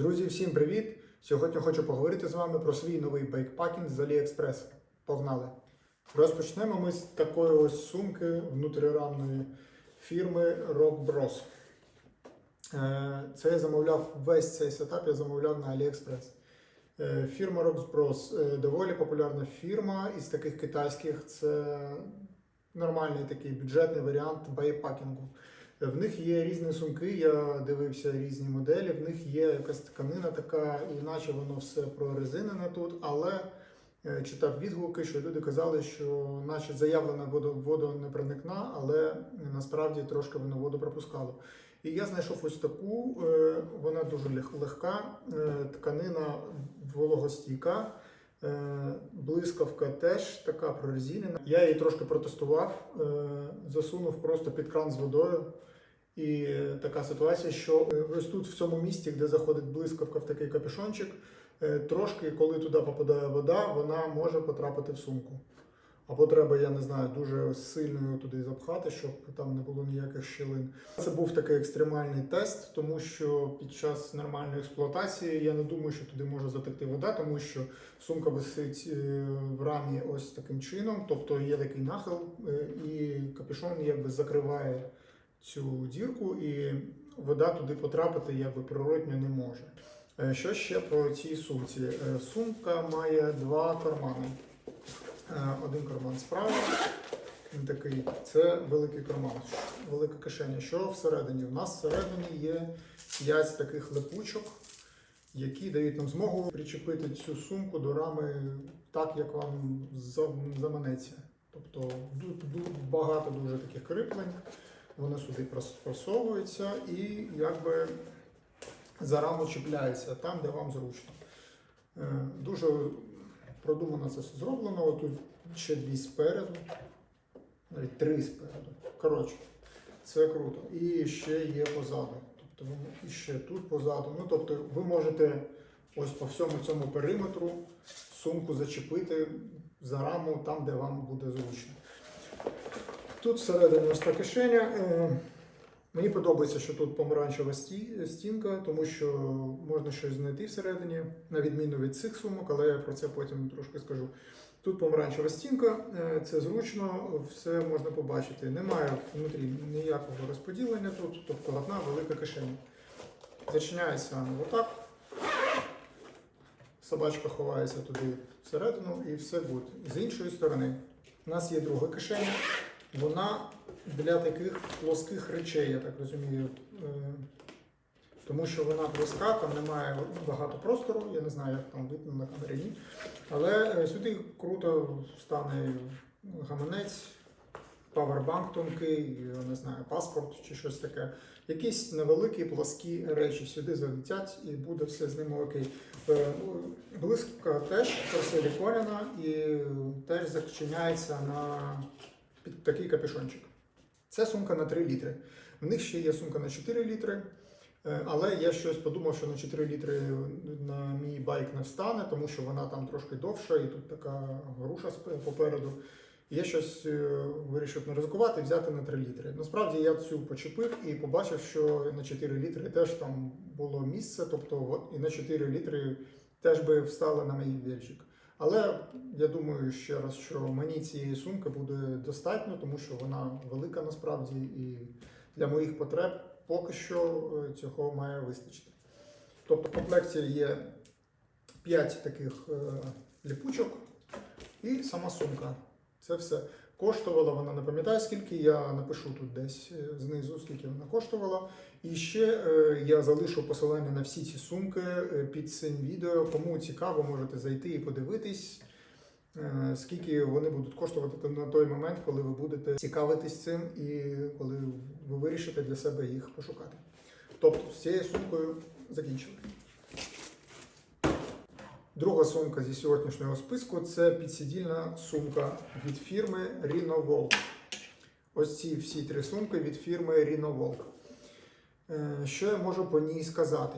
Друзі, всім привіт! Сьогодні хочу поговорити з вами про свій новий байкпакінг з AliExpress. Погнали! Розпочнемо ми з такої ось сумки внутрірамної фірми Rock Bros. Е, Це я замовляв весь цей сетап, я замовляв на AliExpress. Е, Фірма Rock е, доволі популярна фірма із таких китайських. Це нормальний такий бюджетний варіант байкпакінгу. В них є різні сумки, я дивився різні моделі. В них є якась тканина така, іначе воно все прорезинене тут, але е, читав відгуки, що люди казали, що наче заявлена воду, водонепроникна, але насправді трошки воно воду пропускало. І я знайшов ось таку, е, вона дуже лег- легка, е, тканина вологостійка. Блискавка теж така прорезинена. Я її трошки протестував, засунув просто під кран з водою. І така ситуація, що е, ось тут в цьому місці, де заходить блискавка в такий капюшончик, е, трошки, коли туди попадає вода, вона може потрапити в сумку. Або треба, я не знаю, дуже сильно туди запхати, щоб там не було ніяких щілин. Це був такий екстремальний тест, тому що під час нормальної експлуатації я не думаю, що туди може затекти вода, тому що сумка висить е, в рамі ось таким чином, тобто є такий нахил, і капюшон якби закриває цю дірку, і вода туди потрапити якби природньо не може. Що ще по цій сумці? Е, Сумка має два кармани. Е, Один карман справа, він такий, це великий карман, велика кишеня. Що всередині? У нас всередині є 5 таких липучок, які дають нам змогу причепити цю сумку до рами так, як вам заманеться. Тобто багато дуже таких криплень, вони сюди прос- просовуються і якби за раму чіпляються там, де вам зручно. Е, Дуже продумано це все зроблено. Отут ще дві спереду, навіть три спереду. Коротше, це круто. І ще є позаду. Тобто ви ще тут позаду. Ну, тобто ви можете ось по всьому цьому периметру сумку зачепити за раму там, де вам буде зручно. Тут всередині ось кишеня. Е, Мені подобається, що тут помаранчева стінка, тому що можна щось знайти всередині, на відміну від цих сумок, але я про це потім трошки скажу. Тут помаранчева стінка, е, це зручно, все можна побачити. Немає внутрі ніякого розподілення тут, тобто одна велика кишеня. Зачиняється отак. Собачка ховається туди всередину і все буде. З іншої сторони, у нас є друга кишеня. Вона для таких плоских речей, я так розумію. Е, Тому що вона плоска, там немає багато простору, я не знаю, як там видно на камері. Але е, сюди круто стане гаманець, павербанк тонкий, я не знаю, паспорт чи щось таке. Якісь невеликі плоскі речі сюди залетять і буде все з ними окей. Е, ну, теж посиліконена і теж зачиняється на під такий капюшончик. Це сумка на 3 літри. В них ще є сумка на 4 літри. Е, Але я щось подумав, що на 4 літри на мій байк не встане, тому що вона там трошки довша і тут така груша попереду. Я щось е, вирішив не ризикувати взяти на 3 літри. Насправді я цю почепив і побачив, що на 4 літри теж там було місце, тобто і на 4 літри теж би встала на мій вільчик. Але я думаю ще раз, що мені цієї сумки буде достатньо, тому що вона велика насправді і для моїх потреб поки що е, цього має вистачити. Тобто в комплекті є 5 таких е, ліпучок і сама сумка. Це все. Коштувала вона, не пам'ятаю скільки, я напишу тут десь е, знизу, скільки вона коштувала. І ще е, я залишу посилання на всі ці сумки е, під цим відео. Кому цікаво, можете зайти і подивитись, скільки вони будуть коштувати на той момент, коли ви будете цікавитись цим і коли ви вирішите для себе їх пошукати. Тобто з цією сумкою закінчили. Друга сумка зі сьогоднішнього списку це підсидільна сумка від фірми Rhino Ось ці всі три сумки від фірми Rhino Е, Що я можу по ній сказати?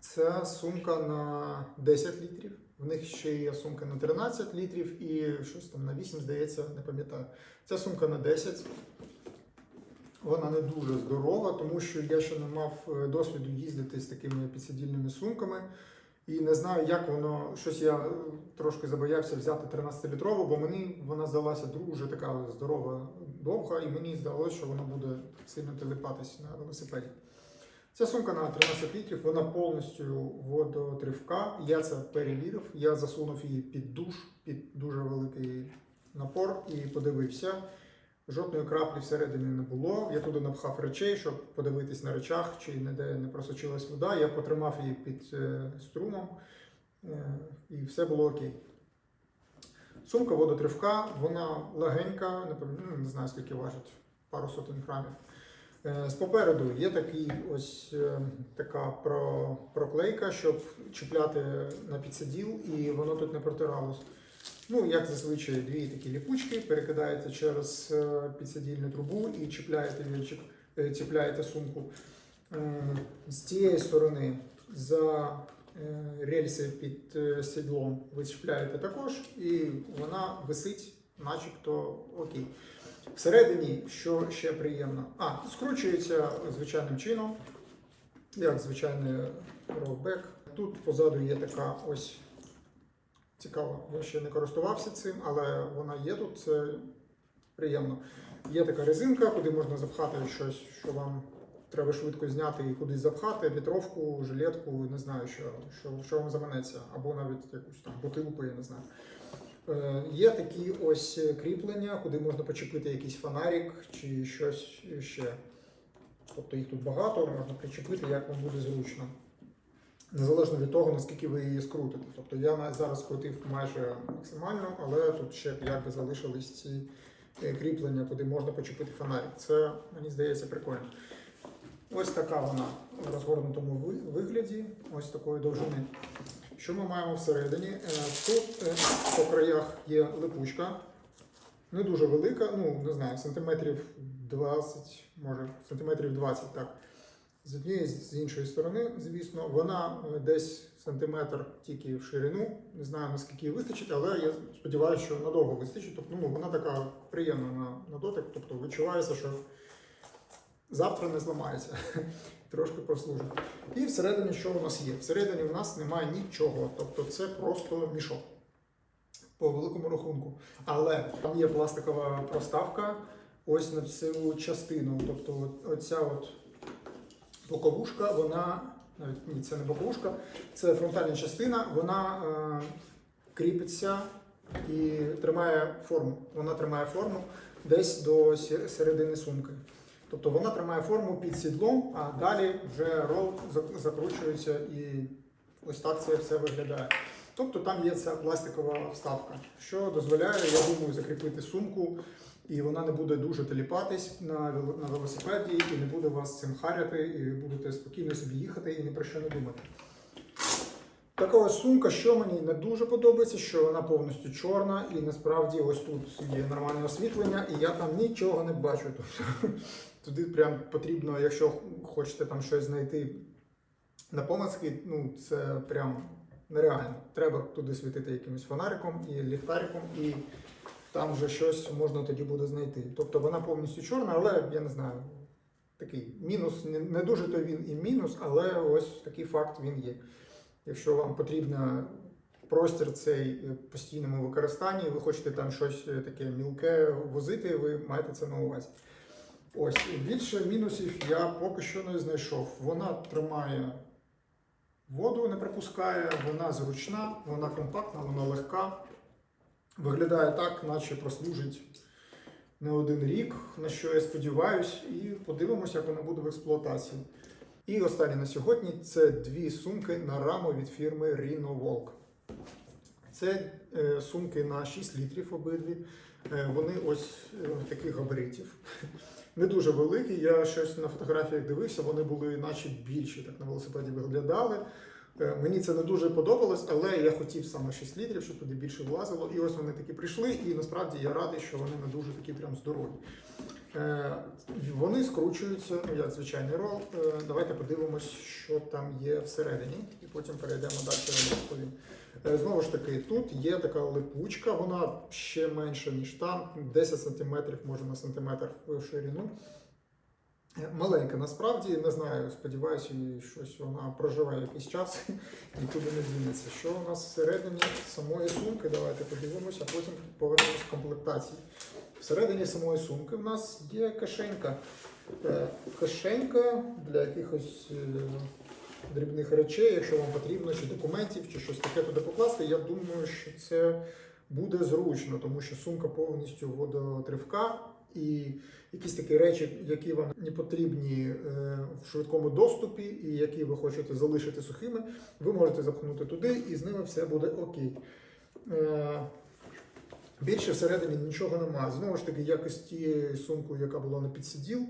Це сумка на 10 літрів. В них ще є сумка на 13 літрів і щось там на 8, здається, не пам'ятаю. Це сумка на 10. вона не дуже здорова, тому що я ще не мав е, досвіду їздити з такими підсидільними сумками. І не знаю, як воно. Щось я е, трошки забоявся взяти 13-літрову, бо мені вона здалася дуже така здорова, довга, і мені здалося, що вона буде сильно телепатись на велосипеді. Ця сумка на 13 літрів, вона повністю водотривка. Я це перевірив. Я засунув її під душ, під дуже великий напор і подивився. Жодної краплі всередині не було. Я туди напхав речей, щоб подивитись на речах, чи ніде не просочилась вода. Я потримав її під е, струмом, е, і все було окей. Сумка водотривка, вона легенька, не, ну, знаю скільки важить, пару сотень грамів. Е, попереду є такий ось е, така проклейка, щоб чіпляти на підсиділ, і воно тут не протиралось. Ну, як зазвичай, дві такі ліпучки перекидаєте через е, підсидільну трубу і чіпляєте вільчик, е, чіпляєте сумку. Е, З цієї сторони за рельси під сідлом ви чіпляєте також, і вона висить, начебто окей. Всередині, що ще приємно, а, скручується звичайним чином, як звичайний ролбек. Тут позаду є така ось цікава. Я ще не користувався цим, але вона є тут, це приємно. Є така резинка, куди можна запхати щось, що вам треба швидко зняти і кудись запхати, вітровку, жилетку, не знаю, що, що, що вам заманеться, або навіть якусь там бутилку, я не знаю. Е, Є такі ось кріплення, куди можна почепити якийсь фонарик чи щось ще. Тобто їх тут багато, можна причепити, як вам буде зручно. Незалежно від того, наскільки ви її скрутите. Тобто я зараз скрутив майже максимально, але тут ще якби залишились ці е, кріплення, куди можна почепити фонарик. Це, мені здається, прикольно. Ось така вона в розгорнутому вигляді, ось такої довжини. Що ми маємо всередині? Е, Тут е, по краях є липучка, не дуже велика, ну не знаю, сантиметрів 20, може, сантиметрів 20, так. З однієї, з іншої сторони, звісно, вона е, десь сантиметр тільки в ширину. Не знаю наскільки їй вистачить, але я сподіваюся, що надовго вистачить. Тобто, ну, вона така приємна на, на дотик, тобто відчувається, що завтра не зламається. Трошки прослужить. І всередині що у нас є? Всередині у нас немає нічого. Тобто це просто мішок по великому рахунку. Але там є пластикова проставка ось на цю частину. Тобто, оця от боковушка, вона навіть ні, це не боковушка, це фронтальна частина, вона е, кріпиться і тримає форму. Вона тримає форму десь до середини сумки. Тобто вона тримає форму під сідлом, а далі вже рол закручується і ось так це все виглядає. Тобто там є ця пластикова вставка, що дозволяє, я думаю, закріпити сумку, і вона не буде дуже теліпатись на, на велосипеді, і не буде вас цим харяти, і будете спокійно собі їхати і ні про що не думати. Така ось сумка, що мені не дуже подобається, що вона повністю чорна, і насправді ось тут є нормальне освітлення, і я там нічого не бачу. Тобто, туди прям потрібно, якщо хочете там щось знайти на помацки, ну це прям нереально. Треба туди світити якимось фонариком і ліхтариком, і там вже щось можна тоді буде знайти. Тобто вона повністю чорна, але я не знаю. Такий мінус, не, дуже то він і мінус, але ось такий факт він є. Якщо вам потрібно простір цей постійному використанні, ви хочете там щось е, таке мілке возити, ви маєте це на увазі. Ось, більше мінусів я поки що не знайшов. Вона тримає воду, не пропускає, вона зручна, вона компактна, вона легка. Виглядає так, наче прослужить не один рік, на що я сподіваюся, і подивимося, як вона буде в експлуатації. І останнє на сьогодні це дві сумки на раму від фірми Rhino Walk. Це е, сумки на 6 літрів обидві. Е, вони ось е, таких габаритів. Не дуже великі. Я щось на фотографіях дивився, вони були наче більші, так на велосипеді виглядали. Е, Мені це не дуже подобалось, але я хотів саме 6 літрів, щоб туди більше влазило. І ось вони такі прийшли, і насправді я радий, що вони не дуже такі прям здорові. Е, Вони скручуються, ну як звичайний рол. Е, Давайте подивимось, що там є всередині, і потім перейдемо далі розповім. Знову ж таки, тут є така липучка, вона ще менша, ніж там, 10 см, може на сантиметр в ширину. Маленька насправді, не знаю, сподіваюся, щось вона проживе якийсь час і туди не дінеться. Що у нас всередині самої сумки? Давайте подивимося, а потім повернемось в комплектації. Всередині самої сумки в нас є кишенька. Е, Кишенька для якихось е, дрібних речей, якщо вам потрібно, чи документів, чи щось таке туди покласти. Я думаю, що це буде зручно, тому що сумка повністю водотривка і якісь такі речі, які вам не потрібні е, в швидкому доступі, і які ви хочете залишити сухими, ви можете запхнути туди, і з ними все буде окей. Е, Більше всередині нічого немає. Знову ж таки, як і з сумкою, яка була на підсиділ,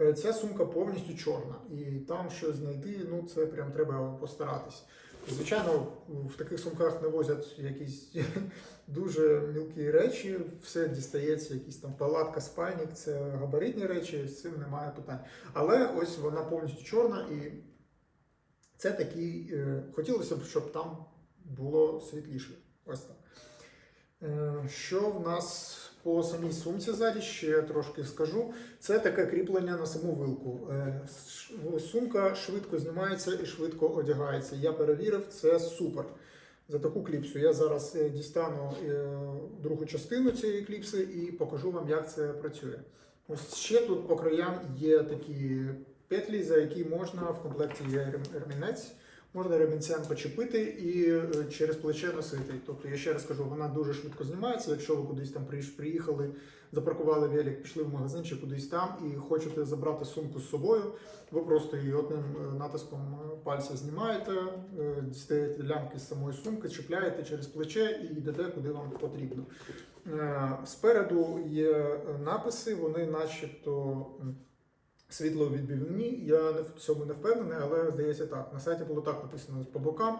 е, ця сумка повністю чорна. І там щось знайти, ну це прям треба постаратись. Звичайно, в таких сумках не возять якісь дуже мілкі речі, все дістається, якісь там палатка, спальник, це габаритні речі, з цим немає питань. Але ось вона повністю чорна, і це такий. е, Хотілося б, щоб там було світліше. Ось так. Е, Що в нас по самій сумці ззаді, ще трошки скажу. Це таке кріплення на саму вилку. Е, Сумка швидко знімається і швидко одягається. Я перевірив, це супер. За таку кліпсу я зараз е, дістану другу частину цієї кліпси і покажу вам, як це працює. Ось ще тут по краям є такі петлі, за які можна в комплекті є ремінець. Можна ремінцем почепити і е, через плече носити. Тобто, я ще раз кажу, вона дуже швидко знімається. Якщо ви кудись там приїхали, запаркували велик, пішли в магазин чи кудись там і хочете забрати сумку з собою, ви просто її одним е, натиском е, пальця знімаєте, дістаєте лямки з самої сумки, чіпляєте через плече і йдете куди вам потрібно. Спереду є написи, вони начебто. Світловідбивні, я не в цьому не впевнений, але здається так. На сайті було так написано по бокам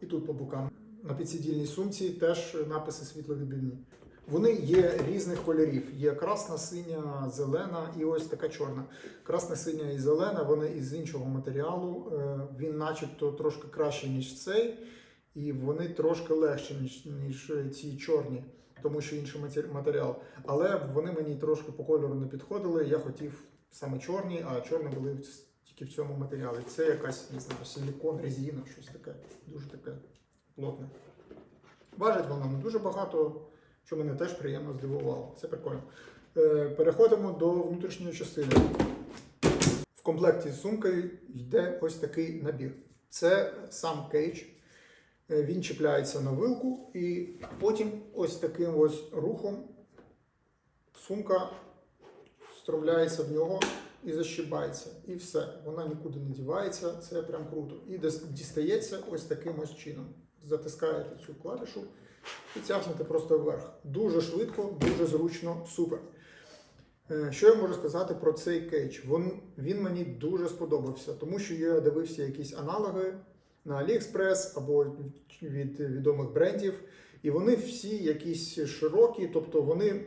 і тут по бокам. На підсидільній сумці теж написи світловідбивні. Вони є різних кольорів. Є красна, синя, зелена і ось така чорна. Красна, синя і зелена, вони із іншого матеріалу. Е, Він начебто трошки краще, ніж цей, і вони трошки легші, ніж, ніж ці чорні, тому що інший матеріал. Але вони мені трошки по кольору не підходили. Я хотів саме чорні, а чорні були тільки в цьому матеріалі. Це якась, не знаю, силікон, резина, щось таке, дуже таке плотне. Важить воно не дуже багато, що мене теж приємно здивувало. Це прикольно. Е, Переходимо до внутрішньої частини. В комплекті з сумкою йде ось такий набір. Це сам кейдж. Е, Він чіпляється на вилку, і потім ось таким ось рухом сумка встромляється в нього і защибається. І все. Вона нікуди не дівається, це прям круто. І дістається ось таким ось чином. Затискаєте цю клавішу і тягнете просто вверх. Дуже швидко, дуже зручно, супер. Е, Що я можу сказати про цей кейдж? Він, він мені дуже сподобався, тому що я дивився якісь аналоги на AliExpress або від відомих брендів, і вони всі якісь широкі, тобто вони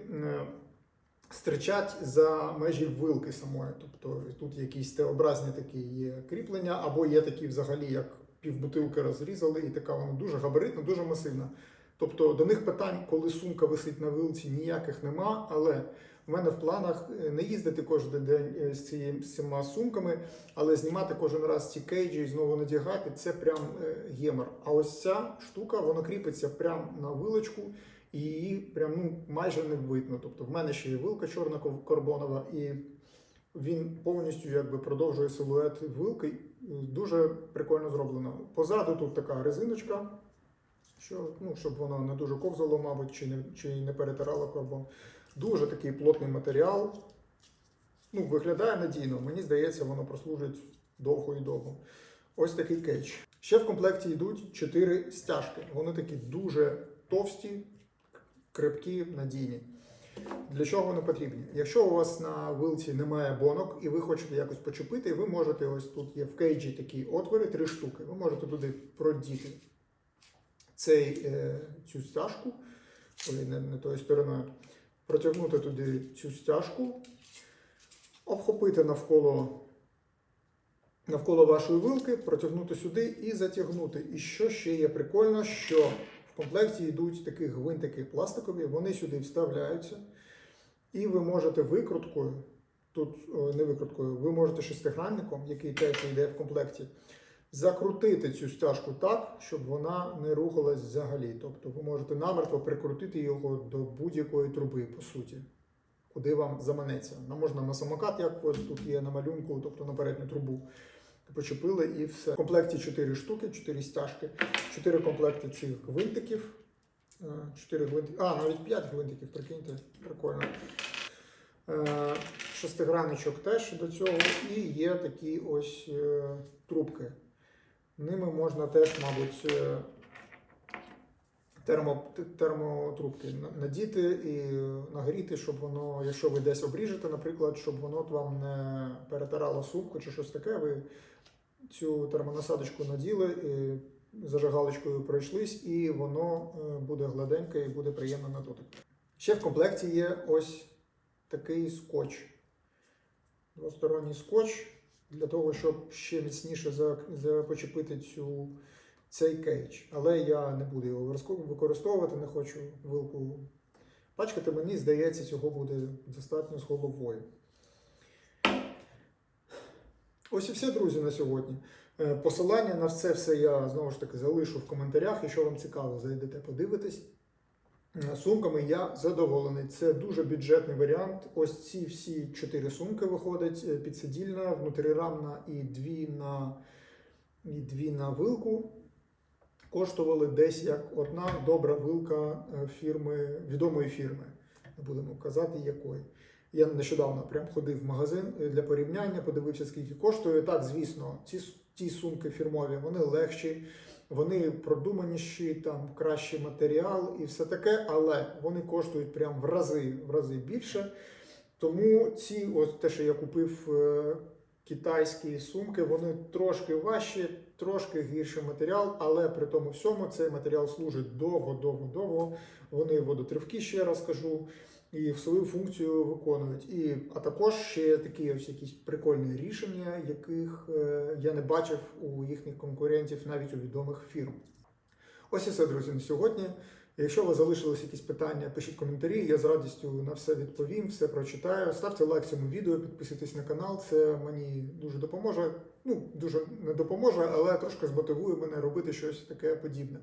стирчать за межі вилки самої. Тобто тут якісь Т-образні такі є кріплення, або є такі взагалі, як півбутилки розрізали, і така вона дуже габаритна, дуже масивна. Тобто до них питань, коли сумка висить на вилці, ніяких нема, але в мене в планах е, не їздити кожен день е, з цими сумками, але знімати кожен раз ці кейджі і знову надягати це прям е, гемор. А ось ця штука вона кріпиться прямо на вилочку, і її прям ну, майже не видно. Тобто в мене ще є вилка чорна карбонова, і він повністю якби продовжує силует вилки. Дуже прикольно зроблено. Позаду тут така резиночка, що, ну, щоб воно не дуже ковзало, мабуть, чи не, чи не перетирало карбон. Дуже такий плотний матеріал. Ну, виглядає надійно. Мені здається, воно прослужить довго і довго. Ось такий кейдж. Ще в комплекті йдуть 4 стяжки. Вони такі дуже товсті, крепкі, надійні. Для чого вони потрібні? Якщо у вас на вилці немає бонок і ви хочете якось почепити, ви можете ось тут є в кейджі такі отвори, три штуки. Ви можете туди продіти цей, е, цю стяжку, ой, не, не тою стороною, протягнути туди цю стяжку, обхопити навколо, навколо вашої вилки, протягнути сюди і затягнути. І що ще є прикольно, що в комплекті йдуть такі гвинтики пластикові, вони сюди вставляються, і ви можете викруткою тут не викруткою, ви можете шестигранником, який теж йде в комплекті, закрутити цю стяжку так, щоб вона не рухалась взагалі. Тобто ви можете намертво прикрутити його до будь-якої труби, по суті, куди вам заманеться. Можна на самокат, як ось тут є на малюнку, тобто на передню трубу. Почепили і все. В комплекті 4 штуки, 4 стяжки, 4 комплекти цих гвинтиків. 4 гвинтики. А, навіть 5 гвинтиків, прикиньте, прикольно. Е, Шестигранничок теж до цього. І є такі ось е, трубки. Ними можна теж, мабуть, е, термо, термотрубки надіти і нагріти, щоб воно, якщо ви десь обріжете, наприклад, щоб воно вам не перетирало сумку чи щось таке, ви цю термонасадочку наділи, зажигалочкою пройшлись, і воно е, буде гладеньке і буде приємно на дотик. Ще в комплекті є ось такий скотч. Двосторонній скотч для того, щоб ще міцніше започепити цю, цей кейдж. Але я не буду його використовувати, не хочу вилку пачкати. Мені здається, цього буде достатньо з головою. Ось і все, друзі, на сьогодні. Е, Посилання на це все я знову ж таки залишу в коментарях. Якщо вам цікаво, зайдете подивитись. Е, Сумками я задоволений. Це дуже бюджетний варіант. Ось ці всі чотири сумки виходять: е, підсидільна, внутрірамна і дві на, і дві на вилку. Коштували десь як одна добра вилка фірми, відомої фірми. Не будемо казати якої. Я нещодавно прям ходив в магазин е, для порівняння, подивився, скільки коштує. Так, звісно, ці ті сумки фірмові, вони легші, вони продуманіші, там кращий матеріал і все таке, але вони коштують прям в рази, в рази більше. Тому ці, ось те, що я купив е, китайські сумки, вони трошки важчі, трошки гірший матеріал, але при тому всьому цей матеріал служить довго, довго, довго. Вони водотривкі, ще раз кажу і свою функцію виконують. І, а також ще такі ось якісь прикольні рішення, яких е, я не бачив у їхніх конкурентів, навіть у відомих фірм. Ось і все, друзі, на сьогодні. Якщо у вас залишились якісь питання, пишіть коментарі, я з радістю на все відповім, все прочитаю. Ставте лайк цьому відео, підписуйтесь на канал, це мені дуже допоможе. Ну, дуже не допоможе, але трошки змотивує мене робити щось таке подібне.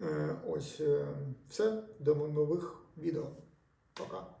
Е, Ось е, все, до нових відео. Пока.